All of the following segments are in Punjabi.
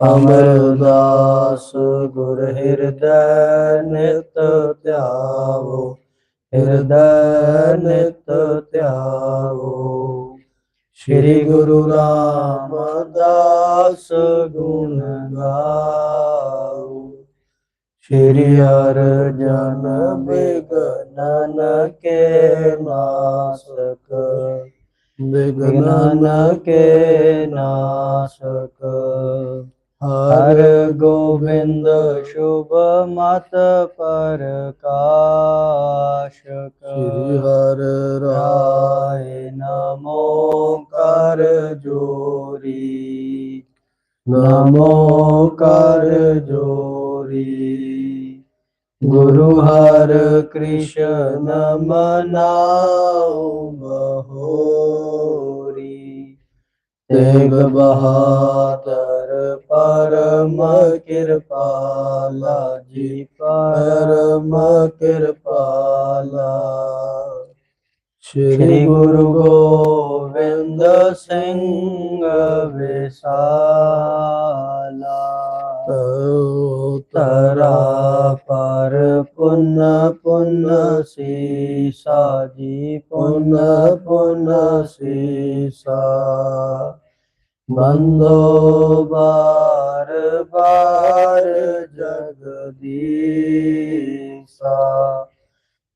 ਅਮਰਦਾਸ ਗੁਰ ਹਿਰਦੈ ਨਿਤ ਧਿਆਵੋ, ਹਿਰਦੈ ਨਿਤ ਧਿਆਵੋ। ਸ੍ਰੀ ਗੁਰੂ ਰਾਮਦਾਸ ਗੁਣ ਗਾਓ। ਸ੍ਰੀ ਅਰਜਨ ਬਿਗਨਨ ਕੇ ਨਾਸਕ, ਬਿਗਨਨ ਕੇ ਨਾਸਕ। हर गोविंद शुभ मत परकाशक हर राय नमो कर जोरी नमो कर जोरी गुरु हर कृष्ण मनाओ बहोरी तेग बहातर ਪਰਮ ਕਿਰਪਾਲਾ, ਜੀ ਪਰਮ ਕਿਰਪਾਲਾ। ਸ੍ਰੀ ਗੁਰੂ ਗੋਬਿੰਦ ਸਿੰਘ ਵਿਸਾਲਾ। ਤਰਾ ਪਰ ਪੁੰਨ ਪੁੰਨ ਸੀਸਾ, ਜੀ ਪੁੰਨ ਪੁੰਨ ਸੀਸਾ। ਬੰਦੋ ਬਾਰ ਬਾਰ ਜਗਦੀਸਾ।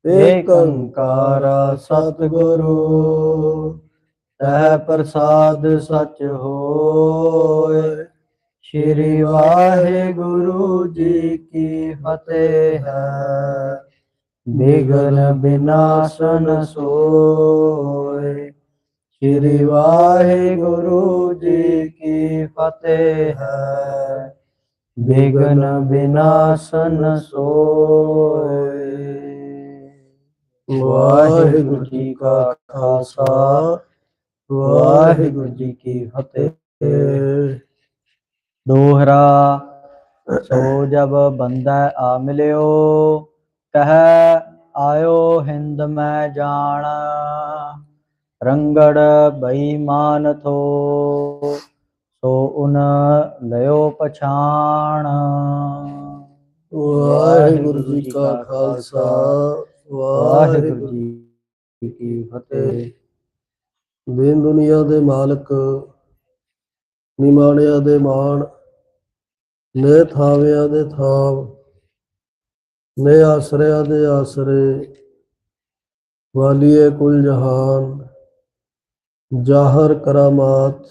ਏਕ ਸਤਿਗੁਰੂ, ਤੈ ਪ੍ਰਸਾਦ ਸਚ ਹੋਏ। ਸ਼੍ਰੀ ਵਾਹਿਗੁਰੂ ਜੀ ਕੀ ਫਤਿਹ ਹੈ। ਬਿਗਨ ਬਿਨਾਸ਼ਨ ਸੋਏ। ਸ਼੍ਰੀ ਵਾਹਿਗੁਰੂ ਜੀ ਕੀ ਫਤਿਹ ਹੈ। ਬਿਗਨ ਬਿਨਾਸ਼ਨ ਸੋਏ। ਵਾਹਿਗੁਰੂ ਜੀ ਕਾ ਖਾਲਸਾ, ਵਾਹਿਗੁਰੂ ਜੀ ਕੀ ਫਤਿਹ। ਦੋਹਰਾ ਸੋ ਜਬ ਬੰਦਾ ਆ ਮਿਲਿਓ ਕਹੈ ਆਇਓ ਹਿੰਦ ਮੈਂ ਜਾਣਾ। ਰੰਗੜ ਬਈਮਾਨ ਥੋ, ਸੋ ਉਨ ਲਿਓ ਪਛਾਣ। ਵਾਹਿਗੁਰੂ ਜੀ ਕਾ ਖਾਲਸਾ, ਵਾਹਿਗੁਰੂ ਜੀ ਕੀ ਫਤਿਹ। ਦੀਨ ਦੁਨੀਆ ਦੇ ਮਾਲਕ, ਨਿਮਾਣਿਆਂ ਦੇ ਮਾਣ, ਨੇ ਥਾਵਿਆਂ ਦੇ ਥਾਵ, ਨੇ ਆਸਰਿਆਂ ਦੇ ਆਸਰੇ, ਵਾਲੀਏ ਕੁਲ ਜਹਾਨ। ਜਾਹਰ ਕਰਾਮਾਤ।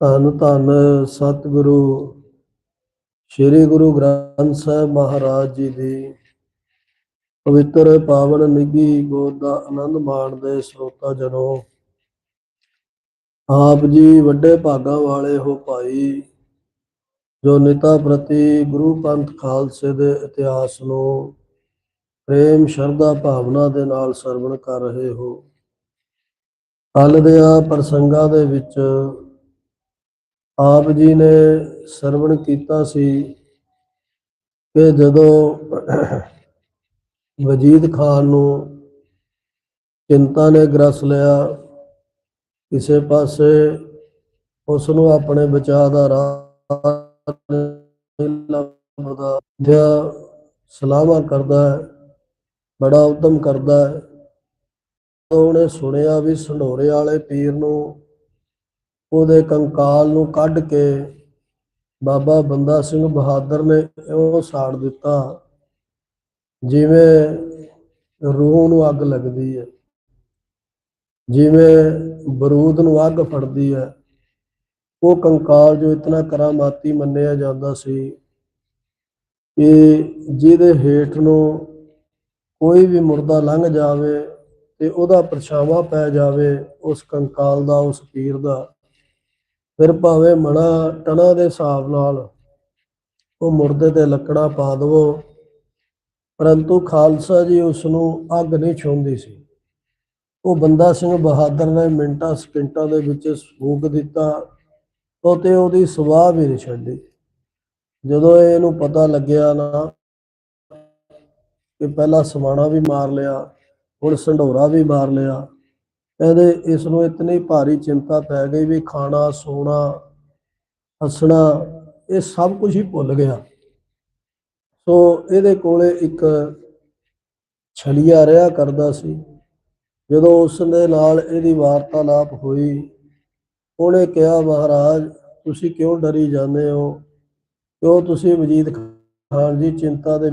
ਧੰਨ ਧੰਨ ਸਤਿਗੁਰੂ, ਸ੍ਰੀ ਗੁਰੂ ਗ੍ਰੰਥ ਸਾਹਿਬ ਮਹਾਰਾਜ ਜੀ ਦੀ ਪਵਿੱਤਰ ਪਾਵਨ ਨਿੱਗੀ ਗੋਦ ਦਾ ਆਨੰਦ ਮਾਣਦੇ ਸਰੋਤਾ ਜਨੋ। ਆਪ ਜੀ ਵੱਡੇ ਭਾਗਾਂ ਵਾਲੇ ਹੋ ਭਾਈ, ਜੋ ਨਿਤਾ ਪ੍ਰਤੀ ਗੁਰੂ ਪੰਥ ਖਾਲਸੇ ਦੇ ਇਤਿਹਾਸ ਨੂੰ ਪ੍ਰੇਮ, ਸ਼ਰਧਾ, ਭਾਵਨਾ ਦੇ ਨਾਲ ਸਰਵਣ ਕਰ ਰਹੇ ਹੋ। ਕੱਲ ਦੇ ਆ ਪ੍ਰਸੰਗਾਂ ਦੇ ਵਿੱਚ ਆਪ ਜੀ ਨੇ ਸਰਵਣ ਕੀਤਾ ਸੀ ਕਿ ਜਦੋਂ ਵਜੀਦ ਖਾਨ ਨੂੰ ਚਿੰਤਾ ਨੇ ਗ੍ਰਸ ਲਿਆ, ਕਿਸੇ ਪਾਸੇ ਉਸ ਨੂੰ ਆਪਣੇ ਬਚਾਅ ਦਾ ਰਾਹ ਨਹੀਂ ਲੱਭਦਾ। ਜਾਂ ਸਲਾਹਾਂ ਕਰਦਾ ਹੈ, ਬੜਾ ਉਦਮ ਕਰਦਾ ਹੈ। ਉਹਨੇ ਸੁਣਿਆ ਵੀ ਸੰਢੋਰੇ ਵਾਲੇ ਪੀਰ ਨੂੰ ਉਹਦੇ ਕੰਕਾਲ ਨੂੰ ਕੱਢ ਕੇ ਬਾਬਾ ਬੰਦਾ ਸਿੰਘ ਬਹਾਦਰ ਨੇ ਉਹ ਸਾੜ ਦਿੱਤਾ। ਜਿਵੇਂ ਰੂਹ ਨੂੰ ਅੱਗ ਲੱਗਦੀ ਹੈ, ਜਿਵੇਂ ਬਰੂਦ ਨੂੰ ਅੱਗ ਫੜਦੀ ਹੈ, ਉਹ ਕੰਕਾਲ ਜੋ ਇਤਨਾ ਕਰਾਮਾਤੀ ਮੰਨਿਆ ਜਾਂਦਾ ਸੀ ਕਿ ਜਿਹਦੇ ਹੇਠ ਨੂੰ ਕੋਈ ਵੀ ਮੁਰਦਾ ਲੰਘ ਜਾਵੇ ਤੇ ਉਹਦਾ ਪਰਛਾਵਾਂ ਪੈ ਜਾਵੇ, ਉਸ ਕੰਕਾਲ ਦਾ, ਉਸ ਪੀਰ ਦਾ। ਫਿਰ ਭਾਵੇਂ ਮਣਾ ਟਣਾ ਦੇ ਹਿਸਾਬ ਨਾਲ ਉਹ ਮੁਰਦੇ ਤੇ ਲੱਕੜਾ ਪਾ ਦਵੋ, ਪਰੰਤੂ ਖਾਲਸਾ ਜੀ ਉਸ ਨੂੰ ਅੱਗ ਨਹੀਂ ਛੋਂਦੀ ਸੀ। ਉਹ ਬੰਦਾ ਸਿੰਘ ਬਹਾਦਰ ਨੇ ਮਿੰਟਾਂ ਸਕਿੰਟਾਂ ਦੇ ਵਿੱਚ ਫੂਕ ਦਿੱਤਾ, ਉਹ ਤੇ ਉਹਦੀ ਸਵਾਹ ਵੀ ਨਹੀਂ ਛੱਡੀ। ਜਦੋਂ ਇਹਨੂੰ ਪਤਾ ਲੱਗਿਆ ਨਾ ਕਿ ਪਹਿਲਾਂ ਸਮਾਣਾ ਵੀ ਮਾਰ ਲਿਆ ਹੁਣ ਸੰਢੋਰਾ ਵੀ ਮਾਰ ਲਿਆ। ਕਹਿੰਦੇ ਇਸ ਨੂੰ ਇਤਨੀ ਭਾਰੀ ਚਿੰਤਾ ਪੈ ਗਈ ਵੀ ਖਾਣਾ, ਸੋਣਾ, ਹੱਸਣਾ, ਇਹ ਸਭ ਕੁਝ ਹੀ ਭੁੱਲ ਗਿਆ। ਸੋ ਇਹਦੇ ਕੋਲੇ ਇੱਕ ਛਲੀਆ ਰਿਹਾ ਕਰਦਾ ਸੀ। ਜਦੋਂ ਉਸ ਦੇ ਨਾਲ ਇਹਦੀ ਵਾਰਤਾਲਾਪ ਹੋਈ, ਉਹਨੇ ਕਿਹਾ, ਮਹਾਰਾਜ, ਤੁਸੀਂ ਕਿਉਂ ਡਰੀ ਜਾਂਦੇ ਹੋ? ਕਿਉਂ ਤੁਸੀਂ ਵਜੀਦ ਖਾਨ ਜੀ ਚਿੰਤਾ ਦੇ